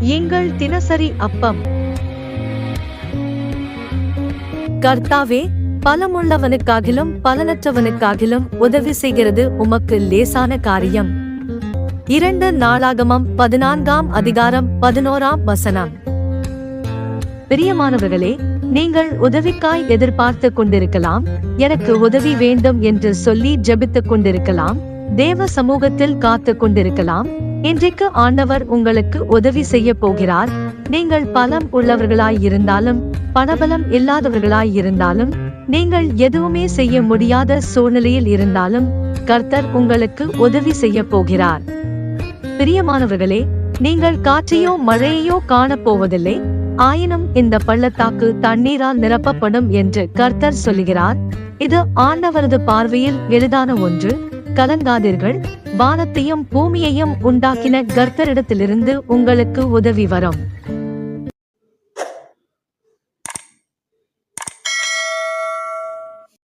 எங்கள் தினசரி அப்பம். கர்த்தாவே பலமுள்ளவனுக்காகிலும் பலனற்றவனுக்காகிலும் உதவி செய்கிறது உமக்கு லேசான காரியம். இரண்டு நாளாகமம் பதினான்காம் அதிகாரம் பதினோராம் வசனம். பிரியமானவர்களே நீங்கள் உதவிக்காய் எதிர்பார்த்து கொண்டிருக்கலாம் எனக்கு உதவி வேண்டும் என்று சொல்லி ஜெபித்துக் கொண்டிருக்கலாம் தேவ சமூகத்தில் காத்து கொண்டிருக்கலாம் இன்றைக்கு ஆண்டவர் உங்களுக்கு உதவி செய்ய போகிறார். நீங்கள் பலம் உள்ளவர்களாய் இருந்தாலும் பணபலம் இல்லாதவர்களாய் இருந்தாலும் நீங்கள் எதுவுமே செய்ய முடியாத சூழ்நிலையில் இருந்தாலும் கர்த்தர் உங்களுக்கு உதவி செய்ய போகிறார். பிரியமானவர்களே நீங்கள் காற்றையோ மழையையோ காணப் போவதில்லை. ஆயினும் இந்த பள்ளத்தாக்கு தண்ணீரால் நிரப்பப்படும் என்று கர்த்தர் சொல்லுகிறார் இது ஆண்டவரது பார்வையில் எளிதான ஒன்று. கலங்காதீர்கள். வானத்தையும் பூமியையும் உண்டாக்கின கர்த்தரிடத்திலிருந்து உங்களுக்கு உதவி வரும்.